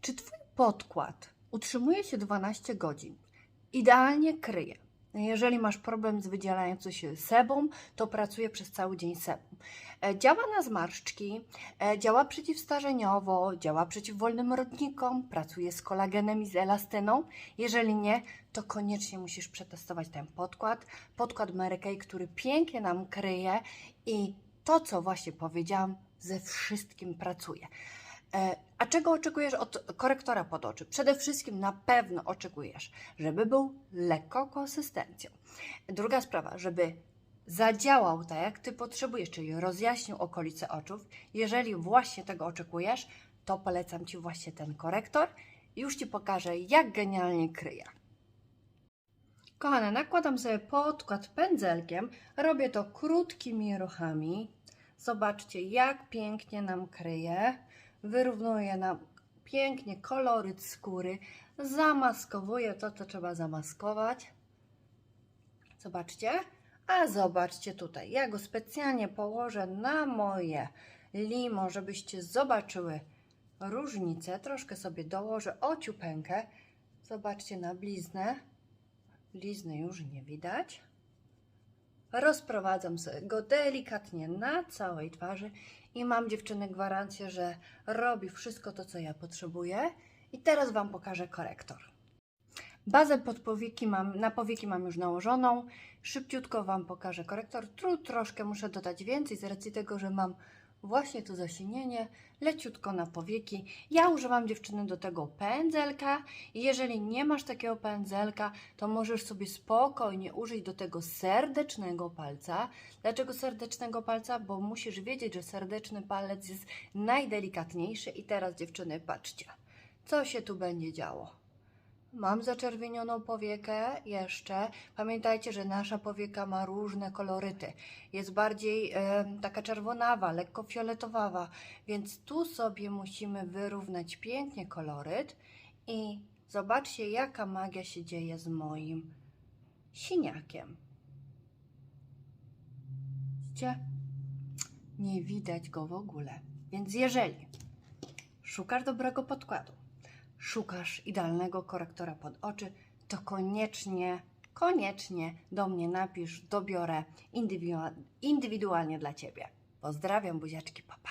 Czy Twój podkład utrzymuje się 12 godzin? Idealnie kryje. Jeżeli masz problem z wydzielającą się sebum, to pracuje przez cały dzień sebum. E, Działa na zmarszczki, e, działa przeciwstarzeniowo, działa przeciw wolnym rodnikom, pracuje z kolagenem i z elastyną. Jeżeli nie, to koniecznie musisz przetestować ten podkład. Podkład Mary Kay, który pięknie nam kryje i to, co właśnie powiedziałam, ze wszystkim pracuje. E, A czego oczekujesz od korektora pod oczy? Przede wszystkim na pewno oczekujesz, żeby był lekką konsystencją. Druga sprawa, żeby zadziałał tak, jak Ty potrzebujesz, czyli rozjaśnił okolice oczów. Jeżeli właśnie tego oczekujesz, to polecam Ci właśnie ten korektor. Już Ci pokażę, jak genialnie kryje. Kochane, nakładam sobie podkład pędzelkiem. Robię to krótkimi ruchami. Zobaczcie, jak pięknie nam kryje. Wyrównuje nam pięknie koloryt skóry. Zamaskowuje to, co trzeba zamaskować. Zobaczcie. A zobaczcie tutaj, ja go specjalnie położę na moje limo, żebyście zobaczyły różnicę. Troszkę sobie dołożę ociupękę. Zobaczcie na bliznę. Blizny już nie widać. Rozprowadzam sobie go delikatnie na całej twarzy i mam dziewczyny gwarancję, że robi wszystko to, co ja potrzebuję. I teraz Wam pokażę korektor. Bazę pod powieki mam, na powieki mam już nałożoną. Szybciutko Wam pokażę korektor. Tu troszkę muszę dodać więcej z racji tego, że mam właśnie to zasinienie leciutko na powieki. Ja używam dziewczyny do tego pędzelka. Jeżeli nie masz takiego pędzelka, to możesz sobie spokojnie użyć do tego serdecznego palca. Dlaczego serdecznego palca? Bo musisz wiedzieć, że serdeczny palec jest najdelikatniejszy. I teraz dziewczyny, patrzcie, co się tu będzie działo. Mam zaczerwienioną powiekę jeszcze. Pamiętajcie, że nasza powieka ma różne koloryty. Jest bardziej e, taka czerwonawa, lekko fioletowawa, więc tu sobie musimy wyrównać pięknie koloryt i zobaczcie, jaka magia się dzieje z moim siniakiem. Widzicie? Nie widać go w ogóle. Więc jeżeli szukasz dobrego podkładu, szukasz idealnego korektora pod oczy, to koniecznie, koniecznie do mnie napisz, dobiorę indywidua- indywidualnie dla Ciebie. Pozdrawiam, buziaczki, papa.